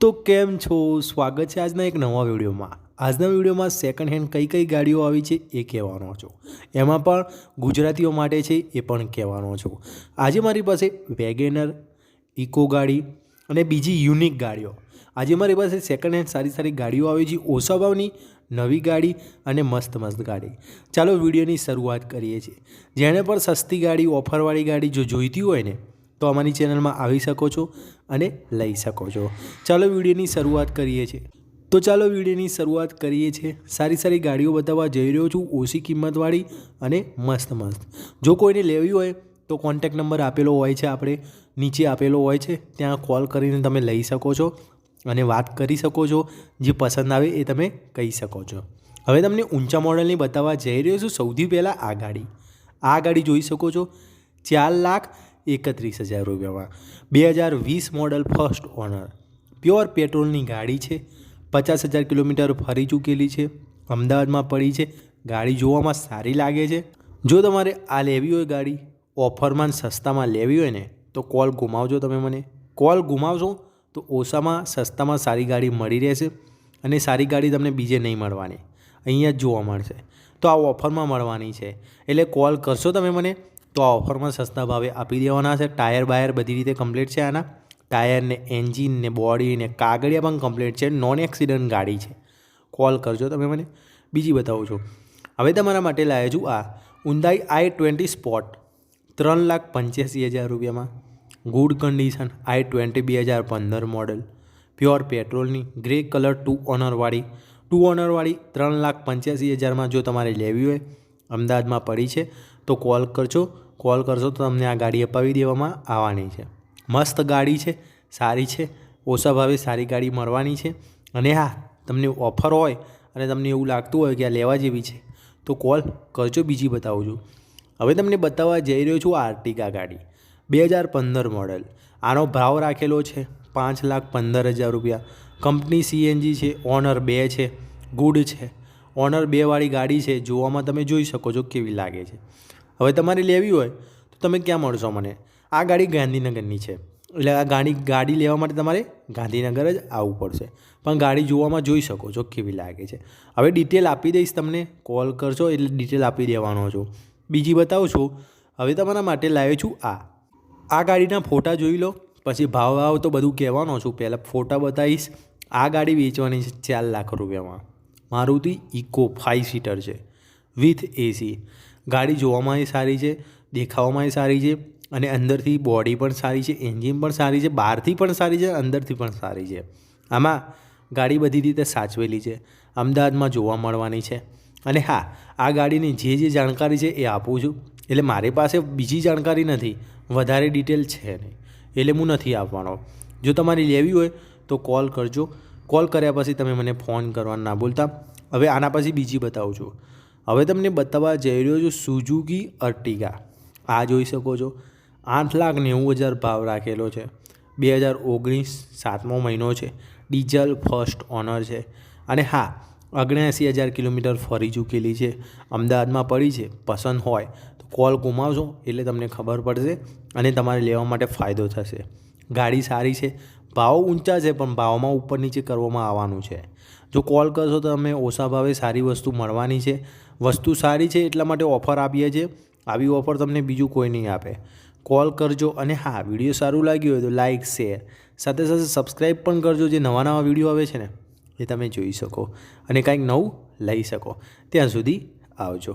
તો કેમ છો? સ્વાગત છે આજના એક નવા વિડીયોમાં. આજના વિડીયોમાં સેકન્ડ હેન્ડ કઈ કઈ ગાડીઓ આવી છે એ કહેવાનો છું. એમાં પણ ગુજરાતીઓ માટે છે એ પણ કહેવાનો છું. આજે મારી પાસે વેગેનર, ઇકો ગાડી અને બીજી યુનિક ગાડીઓ. આજે મારી પાસે સેકન્ડ હેન્ડ સારી સારી ગાડીઓ આવી છે, ઓછા ભાવની નવી ગાડી અને મસ્ત મસ્ત ગાડી. ચાલો વિડીયોની શરૂઆત કરીએ છીએ. જેણે પણ સસ્તી ગાડી, ઓફરવાળી ગાડી જો જોઈતી હોય ને તો અમારી ચેનલમાં આવી શકો છો અને લઈ શકો છો. ચાલો વિડીયોની શરૂઆત કરીએ છીએ. તો ચાલો વિડીયોની શરૂઆત કરીએ છીએ. સારી સારી ગાડીઓ બતાવવા જઈ રહ્યો છું, ઓછી કિંમતવાળી અને મસ્ત મસ્ત. જો કોઈને લેવી હોય તો કોન્ટેક નંબર આપેલો હોય છે આપણે, નીચે આપેલો હોય છે, ત્યાં કોલ કરીને તમે લઈ શકો છો અને વાત કરી શકો છો. જે પસંદ આવે એ તમે કહી શકો છો. હવે તમને ઊંચા મોડલની બતાવવા જઈ રહ્યો છું સૌથી પહેલાં આ ગાડી. આ ગાડી જોઈ શકો છો. ચાર લાખ એકત્રીસ હજાર રૂપિયામાં. બે હજાર વીસ મોડલ ફર્સ્ટ ઓનર પ્યોર પેટ્રોલની ગાડી છે. પચાસ હજાર કિલોમીટર ફરી ચૂકેલી છે. અમદાવાદમાં પડી છે. ગાડી જોવામાં સારી લાગે છે. જો તમારે આ લેવી હોય ગાડી, ઓફરમાં સસ્તામાં લેવી હોય ને, તો કોલ ગુમાવજો તમે મને. કોલ ગુમાવશો, તો ઓછામાં સસ્તામાં સારી ગાડી મળી રહેશે અને સારી ગાડી તમને બીજે નહીં મળવાની. અહીંયા જ જોવા મળશે. તો આ ઓફરમાં મળવાની છે. એટલે કોલ કરશો તમે મને તો આ ઓફરમાં સસ્તા ભાવે આપી દેવાના છે. ટાયર બાયર બધી રીતે કમ્પ્લીટ છે આના. ટાયર ને એન્જિન ને બોડી ને કાગળિયા પણ કમ્પ્લીટ છે. નોન એક્સિડન્ટ ગાડી છે. કોલ કરજો તમે મને. બીજી બતાવું છું. હવે તમારા માટે લાવ્યા છું આ ઉંદાઈ આઈ ટ્વેન્ટી સ્પોટ ત્રણ લાખ પંચ્યાસી હજાર રૂપિયામાં. ગુડ કન્ડિશન આઈ ટ્વેન્ટી બે હજાર પંદર મોડલ પ્યોર પેટ્રોલની ગ્રે કલર ટુ ઓનરવાળી ટુ ઓનરવાળી ત્રણ લાખ પંચ્યાસી હજારમાં જો તમારે લેવી હોય, અમદાવાદમાં પડી છે. તો કોલ કરજો. કોલ કરશો તો તમને આ ગાડી અપાવી દેવામાં આવવાની છે. મસ્ત ગાડી છે, સારી છે, ઓછા ભાવે સારી ગાડી મળવાની છે. અને હા, તમને ઓફર હોય અને તમને એવું લાગતું હોય કે આ લેવા જેવી છે, તો કોલ કરજો, બીજી બતાવું છું. હવે તમને બતાવવા જઈ રહ્યો છું આર્ટિકા ગાડી. બે હજાર પંદર મોડલ. આનો ભાવ રાખેલો છે પાંચ લાખ પંદર હજાર રૂપિયા. કંપની સીએનજી છે, ઓનર બે છે, ગુડ છે. ઓનર બેવાળી ગાડી છે, જોવામાં તમે જોઈ શકો છો કેવી લાગે છે. હવે તમારે લેવી હોય તો તમે ક્યાં મળશો મને? આ ગાડી ગાંધીનગરની છે. એટલે આ ગાડી ગાડી લેવા માટે તમારે ગાંધીનગર જ આવવું પડશે. પણ ગાડી જોવામાં જોઈ શકો છો કેવી લાગે છે. હવે ડિટેલ આપી દઈશ તમને. કોલ કરશો એટલે ડિટેલ આપી દેવાનો છું. બીજી બતાવું છું. હવે તમારા માટે લાવ્યો છું આ. આ ગાડીના ફોટા જોઈ લો. પછી ભાવ ભાવ તો બધું કહેવાનો છું. પહેલાં ફોટા બતાવીશ. આ ગાડી વેચવાની છે ચાર લાખ રૂપિયામાં. મારુતિ ઇકો ફાઇવ સીટર છે. With AC. ગાડી જોવામાં સારી છે, દેખાવામાં સારી છે અને અંદરથી બોડી પણ સારી છે એન્જિન પણ સારી છે, બહારથી પણ સારી છે, અંદરથી પણ સારી છે. આમાં ગાડી બધી રીતે સાચવેલી છે, અમદાવાદમાં જોવા મળવાની છે. અને હા, આ ગાડીની જે જે જાણકારી છે એ આપું છું, એટલે મારી પાસે બીજી જાણકારી નથી, વધારે ડિટેલ છે નહીં, એટલે હું નથી આપવાનો. જો તમારે લેવી હોય તો કોલ કરજો કોલ કર્યા પછી તમે મને ફોન કરવાનું ના ભૂલતા. હવે આના પછી બીજી બતાવું છું. હવે તમને બતાવવા જઈ રહ્યો છું સુઝુકી અર્ટિગા આ જોઈ શકો છો. આઠ લાખ નેવું હજાર ભાવ રાખેલો છે. બે હજાર ઓગણીસ સાતમો મહિનો છે. ડીઝલ ફર્સ્ટ ઓનર છે. અને હા, ઓગણએંસી હજાર કિલોમીટર ફરી ચૂકેલી છે. અમદાવાદમાં પડી છે. પસંદ હોય તો કોલ ગુમાવશો એટલે તમને ખબર પડશે અને તમારે લેવા માટે ફાયદો થશે. ગાડી સારી છે. ભાવ ઊંચા છે, પણ ભાવમાં ઉપર નીચે કરવામાં આવવાનું છે. જો કોલ કરશો તો તમે ઓછા ભાવે સારી વસ્તુ મળવાની છે. વસ્તુ સારી છે એટલા માટે ઓફર આપીએ છીએ. આવી ઓફર તમને બીજું કોઈ નહીં આપે. કોલ કરજો અને હા વીડિયો સારું લાગ્યું હોય તો લાઇક શેર સાથે સાથે સબસ્ક્રાઈબ પણ કરજો જે નવા નવા વીડિયો આવે છે ને, એ તમે જોઈ શકો અને કાંઈક નવું લઈ શકો. ત્યાં સુધી આવજો.